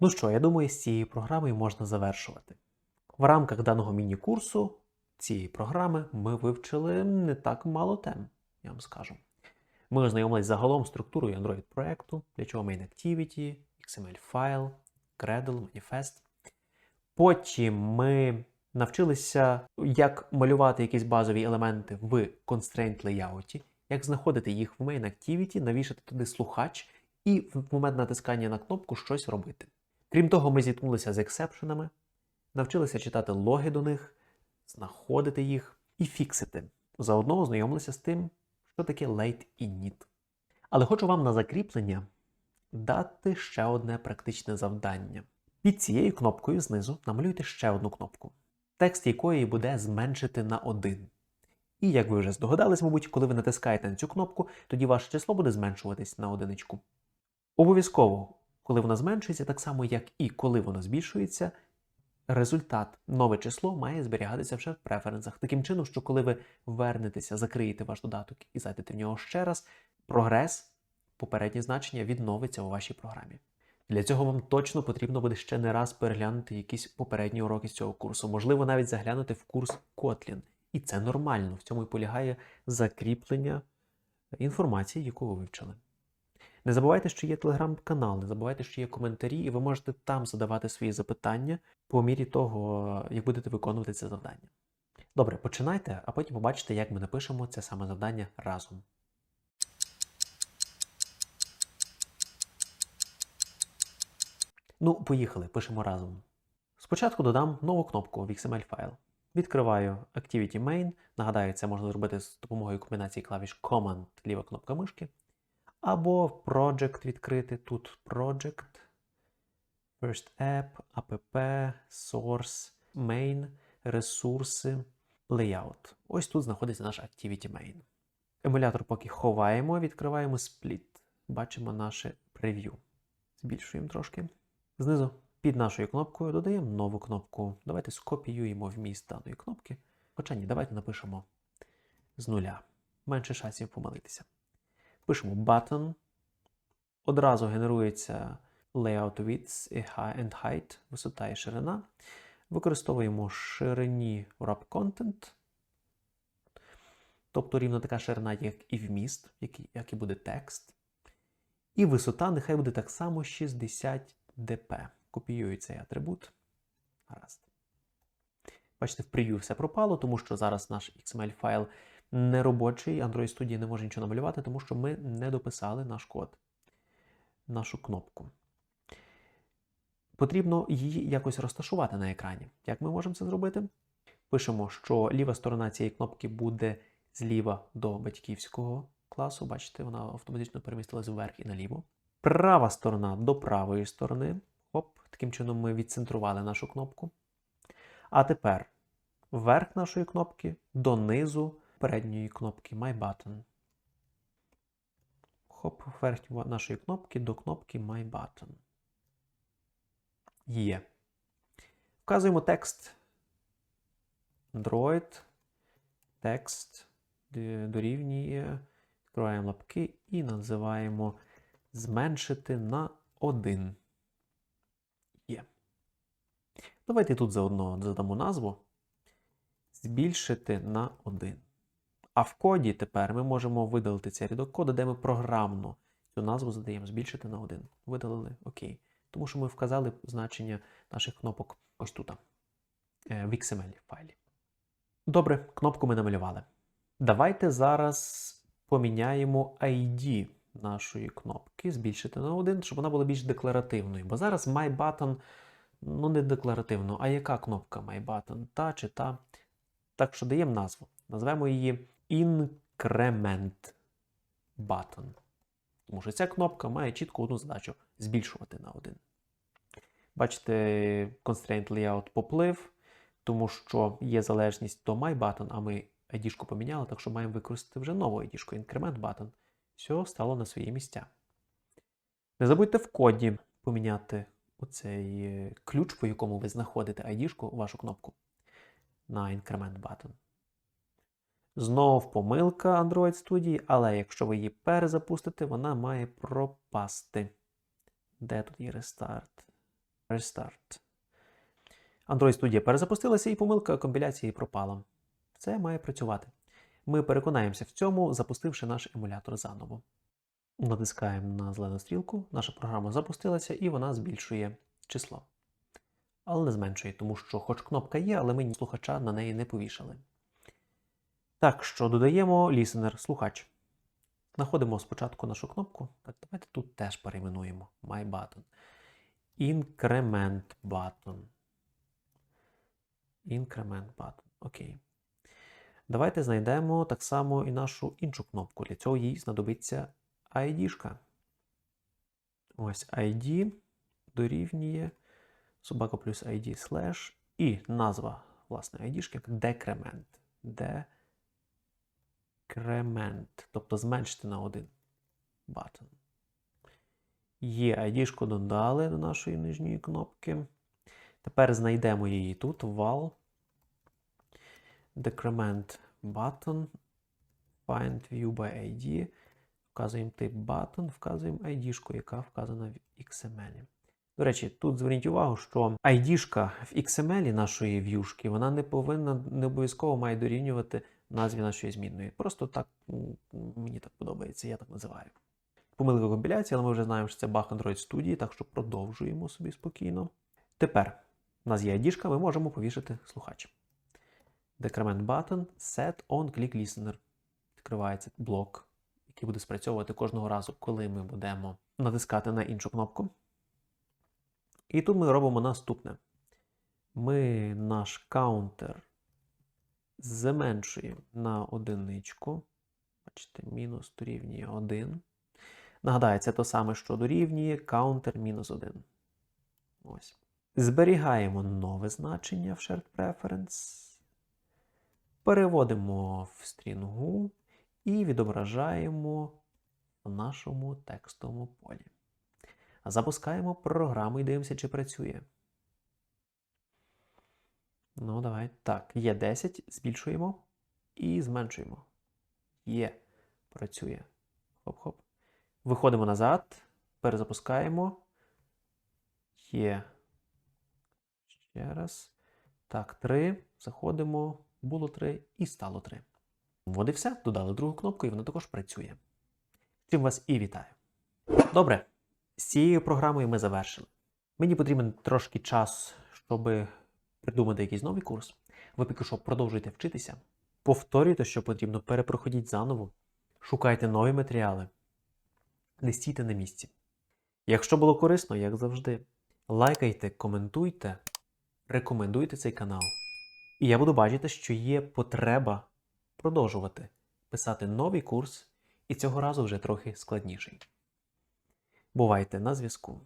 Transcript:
Ну що, я думаю, з цією програмою можна завершувати. В рамках даного міні-курсу цієї програми ми вивчили не так мало тем, я вам скажу. Ми ознайомились загалом структурою Android проекту, для чого Main Activity, XML файл, Gradle, Manifest. Потім ми навчилися, як малювати якісь базові елементи в constraint layout, як знаходити їх в Main Activity, навішати туди слухач і в момент натискання на кнопку щось робити. Крім того, ми зіткнулися з ексепшенами, навчилися читати логи до них, знаходити їх і фіксити. Заодно ознайомилися з тим, що таке late init. Але хочу вам на закріплення дати ще одне практичне завдання. Під цією кнопкою знизу намалюйте ще одну кнопку, текст якої буде зменшити на 1. І як ви вже здогадались, мабуть, коли ви натискаєте на цю кнопку, тоді ваше число буде зменшуватись на одиничку. Обов'язково, коли воно зменшується, так само як і коли воно збільшується, результат, нове число має зберігатися вже в преференсах. Таким чином, що коли ви вернетеся, закриєте ваш додаток і зайдете в нього ще раз, прогрес, попереднє значення відновиться у вашій програмі. Для цього вам точно потрібно буде ще не раз переглянути якісь попередні уроки з цього курсу, можливо, навіть заглянути в курс Kotlin. І це нормально, в цьому і полягає закріплення інформації, яку ви вивчили. Не забувайте, що є телеграм-канал, не забувайте, що є коментарі, і ви можете там задавати свої запитання по мірі того, як будете виконувати це завдання. Добре, починайте, а потім побачите, як ми напишемо це саме завдання разом. Ну, поїхали, пишемо разом. Спочатку додам нову кнопку в XML файл. Відкриваю Activity Main. Нагадаю, це можна зробити з допомогою комбінації клавіш Command, ліва кнопка мишки. Або Project відкрити. Тут Project, First App, App, Source, Main, ресурси, Layout. Ось тут знаходиться наш Activity Main. Емулятор поки ховаємо, відкриваємо Split. Бачимо наше прев'ю. Збільшуємо трошки. Знизу під нашою кнопкою додаємо нову кнопку. Давайте скопіюємо вміст даної кнопки. Хоча ні, давайте напишемо з нуля. Менше шансів помилитися. Пишемо button. Одразу генерується layout width and height, висота і ширина. Використовуємо ширині wrap content. Тобто рівно така ширина, як і вміст, як і буде текст. І висота нехай буде так само 60 dp. Копіюю цей атрибут. Гаразд. Бачите, в прев'ю все пропало, тому що зараз наш XML файл не робочий, Android Studio не може нічого намалювати, тому що ми не дописали наш код, нашу кнопку. Потрібно її якось розташувати на екрані. Як ми можемо це зробити? Пишемо, що ліва сторона цієї кнопки буде зліва до батьківського класу. Бачите, вона автоматично перемістилась вверх і наліво. Права сторона до правої сторони. Оп, таким чином ми відцентрували нашу кнопку. А тепер верх нашої кнопки донизу передньої кнопки My Button. Хоп, верх нашої кнопки до кнопки My Button. Є. Вказуємо текст. Android. Текст дорівнює. Відкриваємо лапки і називаємо зменшити на 1. Є. Давайте тут заодно задамо назву. Збільшити на 1. А в коді тепер ми можемо видалити цей рядок коду, де ми програмно цю назву задаємо збільшити на 1. Видалили ОК. Тому що ми вказали значення наших кнопок ось тут, в XML файлі. Добре, кнопку ми намалювали. Давайте зараз поміняємо ID нашої кнопки, збільшити на 1, щоб вона була більш декларативною. Бо зараз MyButton, ну не декларативно, а яка кнопка MyButton? Та чи та. Так що даємо назву. Назвемо її Increment Button. Тому що ця кнопка має чітко одну задачу збільшувати на 1. Бачите, Constraint Layout поплив, тому що є залежність до MyButton, а ми ID-шку поміняли, так що маємо використати вже нову ID-шку Increment Button. Все стало на свої місця. Не забудьте в коді поміняти оцей ключ, по якому ви знаходите ID-шку, вашу кнопку на Increment Button. Знов помилка Android Studio, але якщо ви її перезапустите, вона має пропасти. Де тут є рестарт? Restart. Android Studio перезапустилася і помилка компіляції пропала. Це має працювати. Ми переконаємося в цьому, запустивши наш емулятор заново. Натискаємо на зелену стрілку, наша програма запустилася і вона збільшує число. Але не зменшує, тому що хоч кнопка є, але ми слухача на неї не повішали. Так що додаємо listener, слухач. Знаходимо спочатку нашу кнопку. Так, давайте тут теж перейменуємо My Button. Increment button. Increment button. Окей. Давайте знайдемо так само і нашу іншу кнопку. Для цього їй знадобиться ID. Ось ID дорівнює собака плюс ID слеш і назва власне ID як decrement. Decrement. Тобто зменшити на один button. Є ID додали до нашої нижньої кнопки. Тепер знайдемо її тут, val. Decrement button. Find view by ID. Вказуємо тип button, вказуємо ID, яка вказана в XML. До речі, тут зверніть увагу, що ID в XML нашої в'юшки, вона не повинна, не обов'язково має дорівнювати назві нашої змінної. Просто так мені так подобається, я так називаю. Помилка компіляції, але ми вже знаємо, що це баг Android Studio, так що продовжуємо собі спокійно. Тепер у нас є ID, ми можемо повішати слухач. Decrement button set on click listener. Відкривається блок, який буде спрацьовувати кожного разу, коли ми будемо натискати на іншу кнопку. І тут ми робимо наступне. Ми наш каунтер зменшуємо на одиничку. Бачите, мінус дорівнює 1. Нагадаю, це те саме, що дорівнює counter мінус 1. Ось. Зберігаємо нове значення в Shared Preference. Переводимо в стрінгу і відображаємо в нашому текстовому полі. Запускаємо програму і дивимося, чи працює. Ну, давай. Так, є 10, збільшуємо і зменшуємо. Є, працює. Хоп-хоп. Виходимо назад, перезапускаємо. Є. Ще раз. Так, 3. Заходимо. Було 3 і стало 3. От і все. Додали другу кнопку, і вона також працює. Чим вас і вітаю. Добре. З цією програмою ми завершили. Мені потрібен трошки час, щоб придумати якийсь новий курс. Ви поки що продовжуйте вчитися. Повторюйте, що потрібно, перепроходіть заново. Шукайте нові матеріали. Не стійте на місці. Якщо було корисно, як завжди, лайкайте, коментуйте, рекомендуйте цей канал. І я буду бачити, що є потреба продовжувати писати новий курс, і цього разу вже трохи складніший. Бувайте на зв'язку.